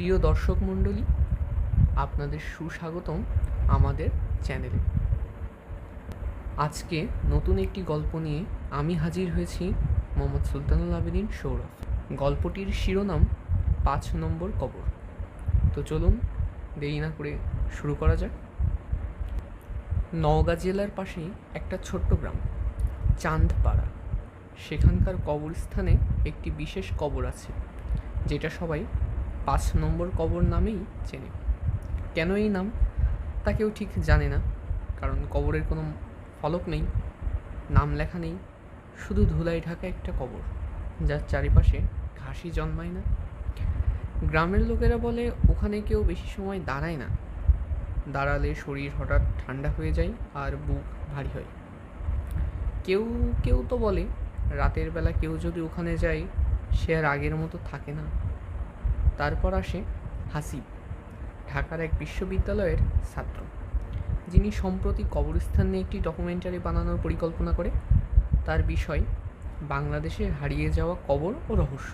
প্রিয় দর্শক মণ্ডলী, আপনাদের সুস্বাগতম আমাদের চ্যানেলে। আজকে নতুন একটি গল্প নিয়ে আমি হাজির হয়েছি মোহাম্মদ সুলতানুল আবেদিন সৌরভ। গল্পটির শিরোনাম পাঁচ নম্বর কবর। তো চলুন দেরি না করে শুরু করা যাক। নওগাঁ জেলার পাশেই একটা ছোট্ট গ্রাম, চাঁদপাড়া। সেখানকার কবরস্থানে একটি বিশেষ কবর আছে, যেটা সবাই পাঁচ নম্বর কবর নামেই চেনে। কেন এই নাম? তা কেউ ঠিক জানে না, কারণ কবরের কোনো ফলক নেই, নাম লেখা নেই, শুধু ধুলাই ঢাকা একটা কবর, যার চারিপাশে ঘাসই জন্মায় না। গ্রামের লোকেরা বলে, ওখানে কেউ বেশি সময় দাঁড়ায় না। দাঁড়ালে শরীর হঠাৎ ঠান্ডা হয়ে যায় আর বুক ভারী হয়। কেউ কেউ তো বলে, রাতের বেলা কেউ যদি ওখানে যায়, সে আর আগের মতো থাকে না। তারপর আসে হাসিব, ঢাকার এক বিশ্ববিদ্যালয়ের ছাত্র, যিনি সম্প্রতি কবরস্থান নিয়ে একটি ডকুমেন্টারি বানানোর পরিকল্পনা করে। তার বিষয় বাংলাদেশের হারিয়ে যাওয়া কবর ও রহস্য।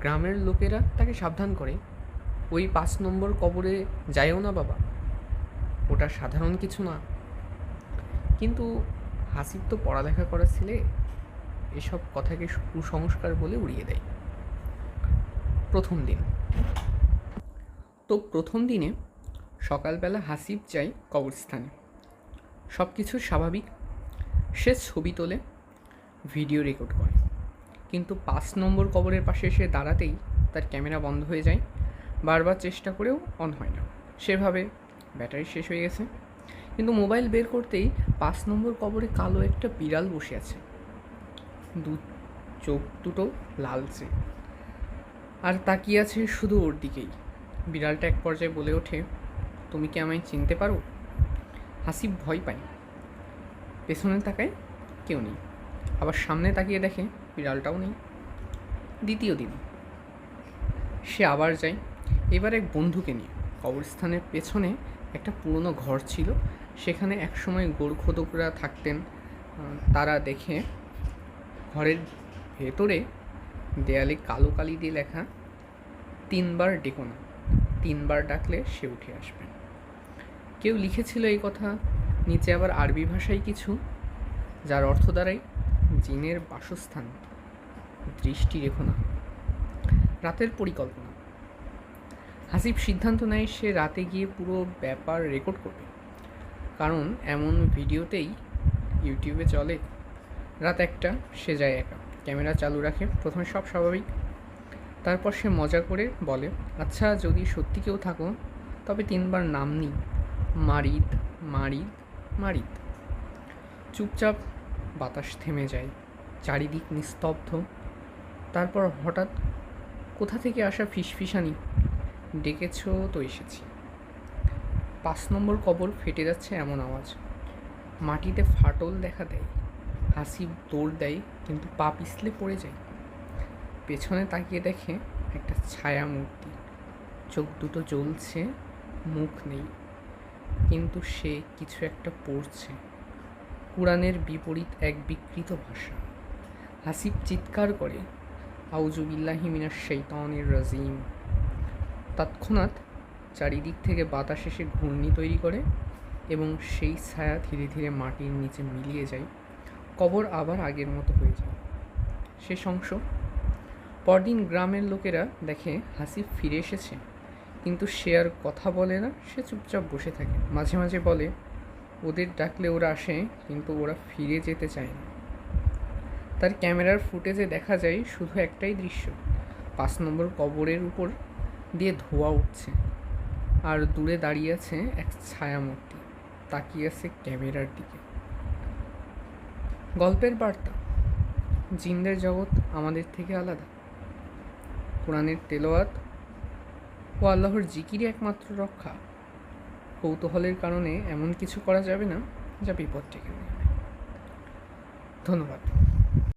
গ্রামের লোকেরা তাকে সাবধান করে, ওই পাঁচ নম্বর কবরে যায়ও না বাবা, ওটা সাধারণ কিছু না। কিন্তু হাসিব তো পড়ালেখা করা ছেলে, এসব কথাকে কুসংস্কার বলে উড়িয়ে দেয়। প্রথম দিন। তো প্রথম দিনে সকালবেলা হাসিব যায় কবরস্থানে। সব কিছু স্বাভাবিক। সে ছবি তোলে, ভিডিও রেকর্ড করে। কিন্তু পাঁচ নম্বর কবরের পাশে এসে দাঁড়াতেই তার ক্যামেরা বন্ধ হয়ে যায়। বারবার চেষ্টা করেও অন হয় না। সেভাবে ব্যাটারি শেষ হয়ে গেছে। কিন্তু মোবাইল বের করতেই পাঁচ নম্বর কবরে কালো একটা বিড়াল বসে আছে। দু চোখ দুটো লালচে। আর তাকিয়ে আছে শুধু ওর দিকেই। বিড়ালটা এক পর্যায়ে বলে ওঠে, তুমি কি আমায় চিনতে পারো? হাসিব ভয় পায়। পেছনে তাকায় কেউ নেই। আবার সামনে তাকিয়ে দেখে বিড়ালটাও নেই। দ্বিতীয় দিন। সে আবার যায়। এবার এক বন্ধুকে নিয়ে। কবরস্থানের পেছনে একটা পুরনো ঘর ছিল। সেখানে একসময় গোরখোদকরা থাকতেন। তারা দেখে ঘরের ভেতরে দেয়ালে কালো কালি দিয়ে লেখা, তিনবার ডেকো না, তিনবার ডাকলে সে উঠে আসবে। কেউ লিখেছিল এই কথা, নিচে আবার আরবি ভাষায় কিছু, যার অর্থ দাঁড়ায় জিনের বাসস্থান দৃষ্টি রেখো না। রাতের পরিকল্পনা। হাসিব সিদ্ধান্ত নেয় সে রাতে গিয়ে পুরো ব্যাপার রেকর্ড করবে। কারণ এমন ভিডিওতেই ইউটিউবে চলে, রাত একটা সে যায় একা। ক্যামেরা চালু রাখে। প্রথমে সব স্বাভাবিক। তারপর সে মজা করে বলে আচ্ছা যদি সত্যি কেউ থাকো, তবে তিনবার নাম নিই। মারিদ মারিদ মারিদ। চুপচাপ বাতাস থেমে যায়। চারিদিক নিস্তব্ধ। তারপর হঠাৎ কোথা থেকে আসা ফিসফিসানি, ডেকেছ তো এসেছি। পাঁচ নম্বর কবর ফেটে যাচ্ছে এমন আওয়াজ। মাটিতে ফাটল দেখা দেয়। হাসি দৌড় দেয়, কিন্তু পা পিছলে পড়ে যায়। পেছনে তাকিয়ে দেখে একটা ছায়া মূর্তি। চোখ দুটো জ্বলছে, মুখ নেই। কিন্তু সে কিছু একটা পড়ছে। কোরআনের বিপরীত এক বিকৃত ভাষা। হাসিব চিৎকার করে আউজুবিল্লাহি মিনাশ শৈতানির রাজিম। তৎক্ষণাৎ চারিদিক থেকে বাতাস এসে ঘূর্ণি তৈরি করে এবং সেই ছায়া ধীরে ধীরে মাটির নিচে মিলিয়ে যায়। কবর আবার আগের মতো হয়ে যায়। শেষ অংশ পরদিন গ্রামের লোকেরা দেখে হাসিব ফিরে এসেছে। কিন্তু সে আর কথা বলে না, সে চুপচাপ বসে থাকে। মাঝে মাঝে বলে, ওদের ডাকলে ওরা আসে, কিন্তু ওরা ফিরে যেতে চায় না। তার ক্যামেরার ফুটেজে দেখা যায় শুধু একটাই দৃশ্য। পাঁচ নম্বর কবরের উপর দিয়ে ধোয়া উঠছে। আর দূরে দাঁড়িয়ে আছে এক ছায়ামূর্তি। তাকিয়ে আছে ক্যামেরার দিকে। গল্পের বার্তা। জিন্দের জগৎ আমাদের থেকে আলাদা। কোরআনের তেলোয়াত ও আল্লাহর জিকিরই একমাত্র রক্ষা। কৌতূহলের কারণে এমন কিছু করা যাবে না যা বিপদ ডেকে নেবে ধন্যবাদ।